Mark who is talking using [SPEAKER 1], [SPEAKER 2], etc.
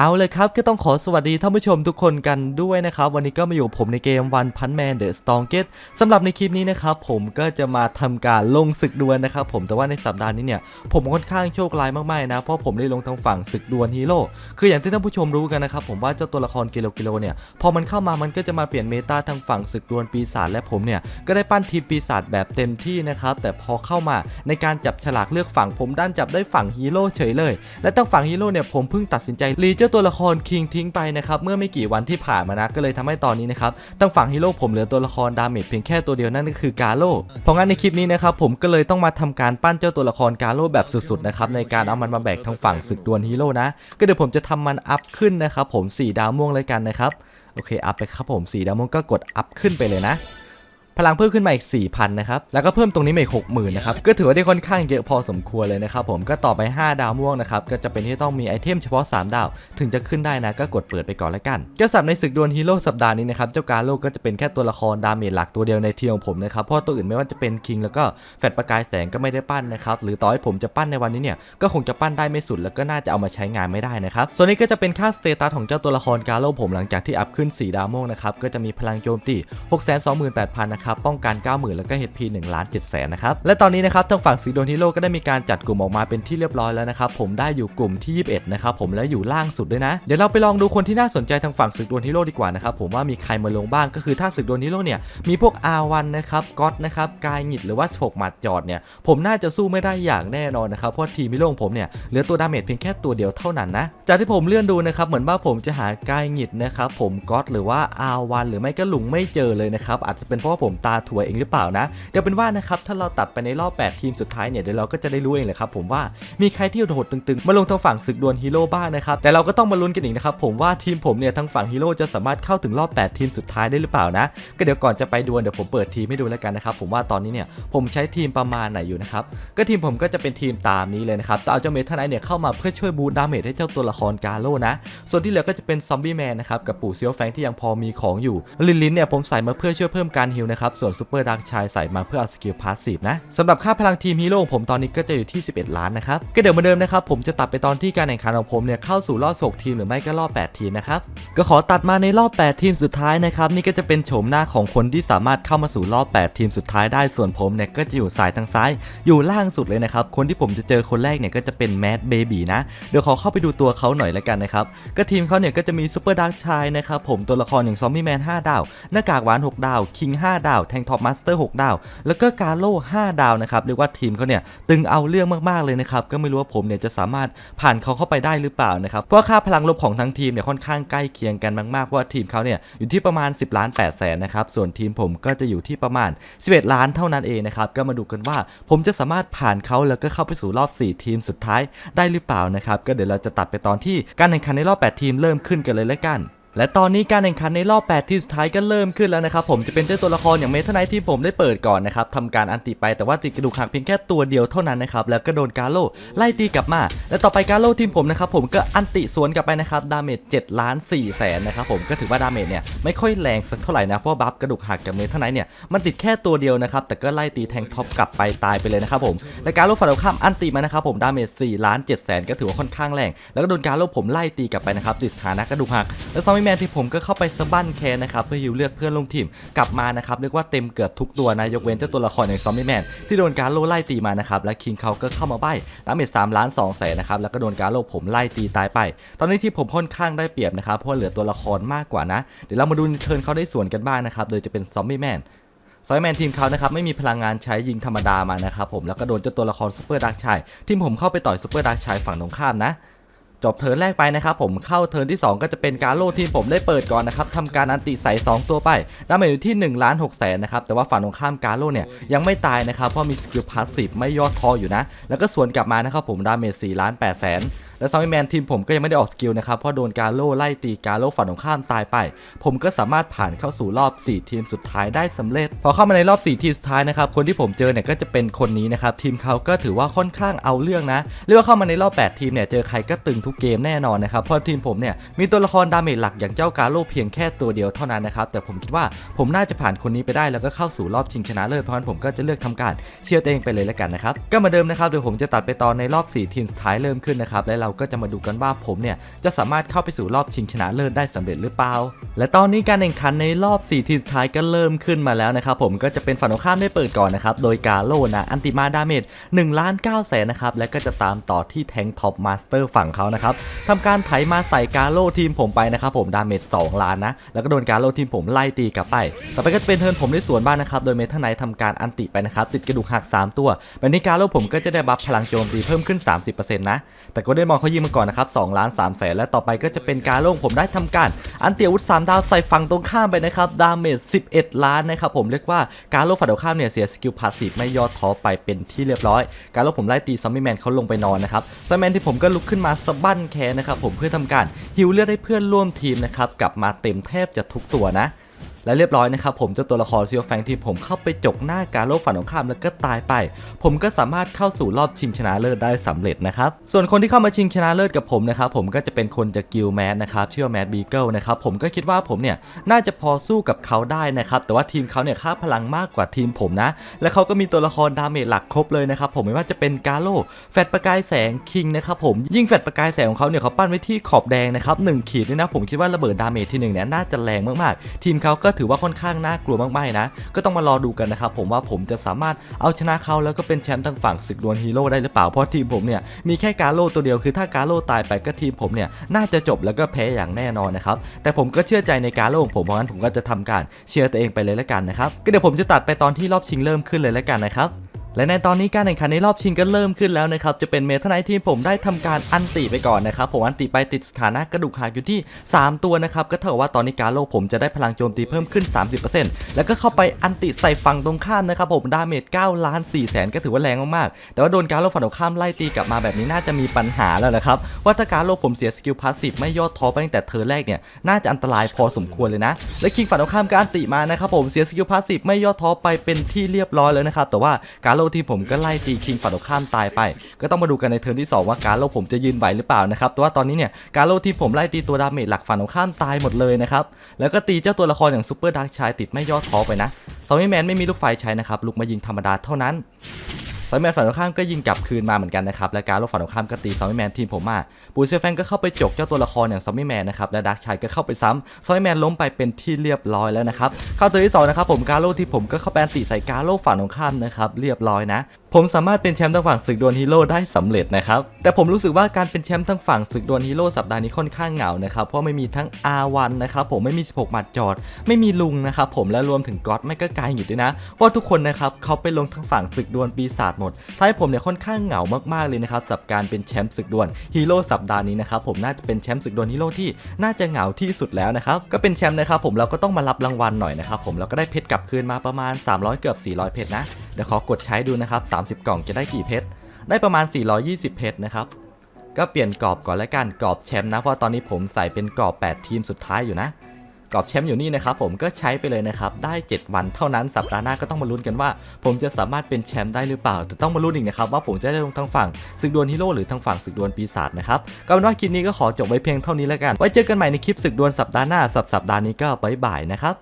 [SPEAKER 1] เอาเลยครับก็ต้องขอสวัสดีท่านผู้ชมทุกคนกันด้วยนะครับ วันนี้ก็มาอยู่ผมในเกม One Punch Man The Strongest สำหรับในคลิปนี้นะครับผมก็จะมาทำการลงศึกดวลนะครับผมแต่ว่าในสัปดาห์นี้เนี่ยผมค่อนข้างโชคร้ายมากๆนะ เพราะผมได้ลงทางฝั่งศึกดวลฮีโร่คืออย่างที่ท่านผู้ชมรู้กันนะครับผมว่าเจ้าตัวละครกิโลกิโลเนี่ยพอมันเข้ามามันก็จะมาเปลี่ยนเมตาทางฝั่งศึกดวลปีศาจและผมเนี่ยก็ได้ปั้นทีมปีศาจแบบเต็มที่นะครับแต่พอเข้ามาในการจับฉลากเลือกฝั่งผมด้านจับได้ฝั่งฮีโร่เฉยเลย และตั้งฝั่งฮีโร่เนี่ยผมเพิ่งตัดสินใจรีเจ้าตัวละครคิงทิ้งไปนะครับเมื่อไม่กี่วันที่ผ่านมานะก็เลยทำให้ตอนนี้นะครับตั้งฝั่งฮีโร่ผมเหลือตัวละครดาเมจเพียงแค่ตัวเดียวนั่นก็คือกาโร่เพราะงั้นในคลิปนี้นะครับผมก็เลยต้องมาทำการปั้นเจ้าตัวละครกาโร่แบบสุดๆนะครับในการเอามันมาแบกทางฝั่งศึกดวลฮีโร่นะก็เดี๋ยวผมจะทำมันอัพขึ้นนะครับผมสี่ดาวม่วงเลยกันนะครับโอเคอัพไปครับผมสี่ดาวม่วงก็กดอัพขึ้นไปเลยนะ พลังเพิ่มขึ้นมาอีก 4,000 นะครับ แล้วก็เพิ่มตรงนี้มาอีก60,000 นะครับ ก็ถือว่าได้ค่อนข้างเยอะพอสมควรเลยนะครับผมก็ต่อไป 5 ดาวม่วงนะครับ ก็จะเป็นที่ต้องมีไอเทมเฉพาะ 3 ดาว ถึงจะขึ้นได้นะ ก็กดเปิดไปก่อนแล้วกัน เจ้าสับในศึกดวลฮีโร่สัปดาห์นี้นะครับ เจ้าการโลกก็จะเป็นแค่ตัวละครดาเมจหลักตัวเดียวในทีมของผมนะครับ เพราะตัวอื่นไม่ว่าจะเป็นคิงแล้วก็แฟดประกายแสงก็ไม่ได้ปั้นนะครับ หรือต่อให้ผมจะปั้นในวันนี้เนี่ย ก็คงจะปั้นได้ไม่สุดแล้วก็น่าจะเอามาใช้งานไม่ได้นะครับ ส่วนนี้ก็จะเป็นค่าสเตตัสของเจ้าตัวละครกาโลผมหลังจากที่อัพขึ้น 4 ดาวม่วงนะครับ ก็จะมีพลังโจมตี 628,000นะครับป้องกัน 90,000 แล้วก็ HP 1ล้าน7แสนนะครับและตอนนี้นะครับทางฝั่งสีโดนฮีโร่ก็ได้มีการจัดกลุ่มออกมาเป็นที่เรียบร้อยแล้วนะครับผมได้อยู่กลุ่มที่ 21 นะครับผมแล้วอยู่ล่างสุดด้วยนะ เดี๋ยวเราไปลองดูคนที่น่าสนใจทางฝั่งศึกดวลฮีโร่ดีกว่านะครับผมว่ามีใครมาลงบ้างก็คือถ้าศึกดวลฮีโร่เนี่ยมีพวก R1 นนะครับก๊อตนะครับกายหงิดหรือว่า 16 หมัดจอดเนี่ยผมน่าจะสู้ไม่ได้อย่างแน่นอนนะครับเพราะทีมฮีโร่ของผมเนี่ยเหลือตัวดาเมจเพียงแค่ตัวเดียวเท่านั้นนะจากที่ผมเลื่อนดูนะครับเหมือนว่าผมจะหากายหงิดนะครับผมก๊อตหรือว่า R1 หรือไม่ก็หลุงไม่เจอเลยนะครับอาจจะเป็นเพราะว่าผมตาถั่วเองหรือเปล่านะ เดี๋ยวเป็นว่านะครับถ้าเราตัดไปในรอบ 8 ทีมสุดท้ายเนี่ยเดี๋ยวเราก็จะได้รู้เองเลยครับผมว่ามีใครที่โหดตึงๆ มาลงทางฝั่งศึกดวลฮีโร่บ้างนะครับแต่เราก็ต้องมาลุ้นกันอีกนะครับผมว่าทีมผมเนี่ยทางฝั่งฮีโร่จะสามารถเข้าถึงรอบ 8 ทีมสุดท้ายได้หรือเปล่านะ ก็เดี๋ยวก่อนจะไปดวลเดี๋ยวผมเปิดทีมให้ดูแล้วกันนะครับผมว่าตอนนี้เนี่ยผมใช้ทีมประมาณไหนอยู่นะครับก็ทีมผมก็จะเป็นทีมตามนี้เลยนะครับแต่เอาเจ้าเมทันไนเนี่ยเข้ามาเพื่อช่วยบูตดาเมจให้เจ้าตัวละครกาโร่นะ ส่วนที่เหลือก็จะเป็นซอมบี้แมนนะครับกับปู่เซียวแฟงที่ยังพอมีของอยู่ลินลินเนี่ยผมใส่มาเพื่อช่วยเพิ่มการฮิลนะครับ ส่วนซูเปอร์ดักชายใส่มาเพื่อเอาสกิลพาสซีฟนะสำหรับค่าพลังทีมฮีโร่ของผมตอนนี้ก็จะอยู่ที่ 11 ล้านนะครับ ก็เดี๋ยวเหมาเดิมนะครับ ผมจะตัดไปตอนที่การแข่งขันของผมเนี่ยเข้าสู่รอบ6ทีมหรือไม่ก็รอบ 8 ทีมนะครับ ก็ขอตัดมาในรอบ 8 ทีมสุดท้ายนะครับนี่ก็จะเป็นโฉมหน้าของคนที่สามารถเข้ามาสู่รอบ 8 ทีมสุดท้ายได้ ส่วนผมเนี่ยก็จะอยู่สายทางซ้าย อยู่ล่างสุดเลยนะครับ คนที่ผมจะเจอคนแรกเนี่ยก็จะเป็นแมดเบบีนะ เดี๋ยวขอเข้าไปดูตัวเขาหน่อยละกันนะครับ ก็ทีมเขาเนี่ยก็จะมีซูเปอร์ดักชายนะครับผมตัวละครอย่างซอมบี้แมน5ดาว หน้ากากหวาน 6 ดาว คิง 5 ดาวแทงท็อปมาสเตอร์6ดาว แล้วก็กาโล่5ดาวนะครับเรียกว่าทีมเขาเนี่ยตึงเอาเรื่องมากๆเลยนะครับก็ไม่รู้ว่าผมเนี่ยจะสามารถผ่านเขาเข้าไปได้หรือเปล่านะครับเพราะค่าพลังลบของทั้งทีมเนี่ยค่อนข้างใกล้เคียงกันมากๆว่าทีมเขาเนี่ยอยู่ที่ประมาณ 10ล้าน8แสนนะครับส่วนทีมผมก็จะอยู่ที่ประมาณ 11 ล้านเท่านั้นเองนะครับก็มาดูกันว่าผมจะสามารถผ่านเขาแล้วก็เข้าไปสู่รอบ 4 ทีมสุดท้ายได้หรือเปล่านะครับก็เดี๋ยวเราจะตัดไปตอนที่การแข่งขันในรอบ 8 ทีมเริ่มขึ้นกันเลยแล้วกัน และตอนนี้การแข่งขันในรอบ 8 ทีมสุดท้ายก็เริ่มขึ้นแล้วนะครับผมจะเป็นเจ้าตัวละครอย่างเมทัลไนท์ที่ผมได้เปิดก่อนนะครับทำการอันติไปแต่ว่าติดกระดูกหักเพียงแค่ตัวเดียวเท่านั้นนะครับแล้วก็โดนกาโลไล่ตีกลับมา และต่อไปกาโลทีมผมนะครับผมก็อันติสวนกลับไปนะครับดาเมจ7ล้าน4แสนนะครับผมก็ถือว่าดาเมจเนี่ยไม่ค่อยแรงสักเท่าไหร่นะเพราะบัฟกระดูกหักกับเมทัลไนท์เนี่ยมันติดแค่ตัวเดียวนะครับแต่ก็ไล่ตีแทงท็อปกลับไปตายไปเลยนะครับผมและกาโลฝั่งตรงข้ามอันติมานะครับผมดาเมจ4ล้าน7แสนก็ถือว่าค่อนข้างแรงแล้วก็โดนกาโลผมไล่ตีกลับไปนะครับติดสถานะกระดูกหักแล้วซอมบี้มนที่ผมก็เข้าไปสะบั้นแคนนะครับเพื่อฮิวเลือดเพื่อนลงทีมกลับมานะครับเรียกว่าเต็มเกือบทุกตัวนะยกเว้นเจ้าตัวละครอย่างซอมบี้แมนที่โดนการโลไล่ตีมานะครับและคิงเขาก็เข้ามาใบ้ดาเมจ3ล้าน2แสนนะครับแล้วก็โดนการโลผมไล่ตีตายไป ตอนนี้ที่ผมค่อนข้างได้เปรียบนะครับเพราะเหลือตัวละครมากกว่านะ เดี๋ยวเรามาดูเทิร์นเขาได้ส่วนกันบ้างนะครับโดยจะเป็นซอมบี้แมนซอยแมนทีมเขานะครับไม่มีพลังงานใช้ยิงธรรมดามานะครับผมแล้วก็โดนเจ้าตัวละครซูเปอร์ดักชายทีมผมเข้าไปต่อยซูเปอร์ดักชายฝั่งตรงข้ามนะ จบเทิร์นแรกไปนะครับผมเข้าเทิร์นที่ 2 ก็จะเป็นการโล่ทีมผมได้เปิดก่อนนะครับทำการอันติใส่ 2 ตัวไปดาเมจอยู่ที่1ล้าน6แสนนะครับแต่ว่าฝั่งตรงข้ามการโล่เนี่ยยังไม่ตายนะครับเพราะมีสกิลพาสซีฟไม่ย่อท้ออยู่นะ แล้วก็สวนกลับมานะครับผมดาเมจ4ล้าน8แสน และซอมบี้แมนทีมผมก็ยังไม่ได้ออกสกิลนะครับเพราะโดนกาโล่ไล่ตีกาโล่ฝั่งตรงข้ามตายไป ผมก็สามารถผ่านเข้าสู่รอบ 4 ทีมสุดท้ายได้สำเร็จ พอเข้ามาในรอบ 4 ทีมสุดท้ายนะครับคนที่ผมเจอเนี่ยก็จะเป็นคนนี้นะครับทีมเขาก็ถือว่าค่อนข้างเอาเรื่องนะเรียกว่าเข้ามาในรอบ 8 ทีมเนี่ยเจอใครก็ตึงทุกเกมแน่นอนนะครับเพราะทีมผมเนี่ยมีตัวละครดาเมจหลักอย่างเจ้ากาโลเพียงแค่ตัวเดียวเท่านั้นนะครับแต่ผมคิดว่าผมน่าจะผ่านคนนี้ไปได้แล้วก็เข้าสู่รอบชิงชนะเลิศเพราะฉะนั้นผมก็จะเลือกทำการเชียร์ตัวเองไปเลยแล้วกันนะครับก็มาเดิมนะครับเดี๋ยวผมจะตัดไปตอนในรอบ 4 ทีมสุดท้ายเริ่มขึ้นนะครับและเราเราก็จะมาดูกันว่าผมเนี่ยจะสามารถเข้าไปสู่รอบชิงชนะเลิศได้สำเร็จหรือเปล่า และตอนนี้การแข่งขันในรอบ 4 ทีมสุดท้ายก็เริ่มขึ้นมาแล้วนะครับผมก็จะเป็นฝั่งตรงข้ามได้เปิดก่อนนะครับโดยกาโลนะอันติมาดาเมจ1ล้าน9แสนนะครับและก็จะตามต่อที่แทงท็อปมาสเตอร์ฝั่งเขานะครับทำการไถมาใส่กาโลทีมผมไปนะครับผมดาเมจ2ล้านนะแล้วก็โดนกาโลทีมผมไล่ตีกลับไป ต่อไปก็จะเป็นเทิร์นผมในสวนบ้านนะครับโดยเมทัลไนท์ทำการอันติไปนะครับติดกระดูกหัก 3 ตัวแบบนี้กาโลผมก็จะได้บัฟพลังโจมตีเพิ่มขึ้น 30%นะแต่ก็ได้มองเขายิงมาก่อนนะครับ2ล้าน3แสนและต่อไปก็จะเป็นกาโลผมได้ทำการ อันเตียวุธ3ดาวใส่ฝั่งตรงข้ามไปนะครับดาเมจ11 ล้านนะครับผมเรียกว่ากาโลฝั่งตรงข้ามเนี่ยเสียสกิลพาสซีฟไม่ย่อท้อไปเป็นที่เรียบร้อย กาโลผมไล่ตีซอมบี้แมนเขาลงไปนอนนะครับซอมบี้แมนที่ผมก็ลุกขึ้นมาสะบั้นแขนนะครับผมเพื่อทำการฮิวเลือดให้เพื่อนร่วมทีมนะครับกลับมาเต็มแทบจะทุกตัวนะ และเรียบร้อยนะครับผมเจ้าตัวละครซีโอแฟงที่ผมเข้าไปจกหน้ากาโลฝั่งตรงข้ามแล้วก็ตายไป ผมก็สามารถเข้าสู่รอบชิงชนะเลิศได้สำเร็จนะครับส่วนคนที่เข้ามาชิงชนะเลิศกับผมนะครับผมก็จะเป็นคนจากกิลแมสนะครับชื่อว่าแมดบีเกิลนะครับผมก็คิดว่าผมเนี่ยน่าจะพอสู้กับเขาได้นะครับแต่ว่าทีมเขาเนี่ยค่าพลังมากกว่าทีมผมนะ และเขาก็มีตัวละครดาเมจหลักครบเลยนะครับผมไม่ว่าจะเป็นกาโลแฟตประกายแสงคิงนะครับผมยิ่งแฟตประกายแสงของเขาเนี่ยเขาปั้นไว้ที่ขอบแดงนะครับหนึ่งขีดนี่นะผมคิดว่าระเบิดดาเมจที่หนึ่งเนี่ยน่าจะแรงมากๆ ทีมเขาก็ถือว่าค่อนข้างน่ากลัวมากๆนะ ก็ต้องมารอดูกันนะครับผมว่าผมจะสามารถเอาชนะเขาแล้วก็เป็นแชมป์ทางฝั่งศึกดวลฮีโร่ได้หรือเปล่าเพราะทีมผมเนี่ยมีแค่กาโลตัวเดียวคือถ้ากาโลตายไปก็ทีมผมเนี่ยน่าจะจบแล้วก็แพ้อย่างแน่นอนนะครับแต่ผมก็เชื่อใจในกาโลของผมเพราะงั้นผมก็จะทำการเชียร์ตัวเองไปเลยแล้วกันนะครับก็เดี๋ยวผมจะตัดไปตอนที่รอบชิงเริ่มขึ้นเลยแล้วกันนะครับ และในตอนนี้การแข่งขันในรอบชิงก็เริ่มขึ้นแล้วนะครับ จะเป็นเมทัลไนท์ทีมผมได้ทำการอันติไปก่อนนะครับ ผมอันติไปติดสถานะกระดูกหักอยู่ที่ 3 ตัวนะครับ ก็เท่ากับว่าตอนนี้การโลผมจะได้พลังโจมตีเพิ่มขึ้น 30%แล้วก็เข้าไปอันติใส่ฝั่งตรงข้ามนะครับผมดาเมจ9ล้าน4แสนก็ถือว่าแรงมากๆ แต่ว่าโดนการโลฝั่งตรงข้ามไล่ตีกลับมาแบบนี้น่าจะมีปัญหาแล้วนะครับ ว่าถ้าการโลผมเสียสกิลพาสซีฟไม่ย่อท้อไปตั้งแต่เธอแรกเนี่ยน่าจะอันตรายพอสมควรเลยนะ และคิงฝั่งตรงข้ามก็อันติมานะครับผมเสียสกิลพาสซีฟไม่ย่อท้อไปเป็นที่เรียบร้อยแล้วนะครับแต่ว่าการโลที่ผมก็ไล่ตีคิงฝั่งตรงข้ามตายไป ก็ต้องมาดูกันในเทิร์นที่ 2 ว่าการโลผมจะยืนไหวหรือเปล่านะครับแต่ว่าตอนนี้เนี่ยการโลที่ผมไล่ตีตัวดาเมจหลักฝั่งตรงข้ามตายหมดเลยนะครับแล้วก็ตีเจ้าตัวละครอย่างซูเปอร์ดาร์กชายติดไม่ย่อท้อไปนะซอมบี้แมนไม่มีลูกไฟใช้นะครับลูกมายิงธรรมดาเท่านั้น ซอมบี้แมนฝั่งตรงข้ามก็ยิงกลับคืนมาเหมือนกันนะครับและการลบฝั่งตรงข้ามก็ตีซอมบี้แมนทีมผมมาปูเซฟแฟงก็เข้าไปจกเจ้าตัวละครอย่างซอมบี้แมนนะครับและดักชัยก็เข้าไปซ้ำซอมบี้แมนล้มไปเป็นที่เรียบร้อยแล้วนะครับเข้าตัวที่สองนะครับผมกาโลที่ผมก็เข้าแปนตีใส่กาโลฝั่งตรงข้ามนะครับเรียบร้อยนะผมสามารถเป็นแชมป์ทางฝั่งศึกดวลฮีโร่ได้สำเร็จนะครับ แต่ผมรู้สึกว่าการเป็นแชมป์ทางฝั่งศึกดวลฮีโร่สัปดาห์นี้ค่อนข้างเหงานะครับ เพราะไม่มีทั้ง R1 นนะครับผมไม่มี 16 หมัดจอด ไม่มีลุงนะครับผมและรวมถึงก๊อตไม่ก็กายหงิดด้วยนะเพราะทุกคนนะครับเขาไปลงทางฝั่งศึกดวลปีศาจหมดทำให้ผมเนี่ยค่อนข้างเหงามากๆเลยนะครับสับการเป็นแชมป์ศึกดวลฮีโร่สัปดาห์นี้นะครับผมน่าจะเป็นแชมป์ศึกดวลฮีโร่ที่น่าจะเหงาที่สุดแล้วนะครับก็เป็นแชมป์นะครับผมเราก็ต้องมารับรางวัลหน่อยนะครับผมเราก็ได้เพชรกลับคืนมาประมาณ 300 เกือบ 400 เพชรนะ ดี๋ยวขอกดใช้ดูนะครับ 30 กล่องจะได้กี่เพชร ได้ประมาณ 420 เพชรนะครับ ก็เปลี่ยนกรอบก่อนละกันกรอบแชมป์นะ เพราะตอนนี้ผมใส่เป็นกรอบ 8 ทีมสุดท้ายอยู่นะ กรอบแชมป์อยู่นี่นะครับ ผมก็ใช้ไปเลยนะครับ ได้ 7 วันเท่านั้น สัปดาห์หน้าก็ต้องมาลุ้นกันว่า ผมจะสามารถเป็นแชมป์ได้หรือเปล่า แต่ต้องมาลุ้นอีกนะครับว่าผมจะได้ลงทางฝั่งศึกดวลฮีโร่หรือทางฝั่งศึกดวลปีศาจนะครับ ก็เป็นว่าคลิปนี้ก็ขอจบไว้เพียงเท่านี้แล้วกัน ไว้เจอกันใหม่ในคลิปศึกดวลสัปดาห์หน้าสัปสัปดาห์นี้ก็บ๊ายบายนะครับ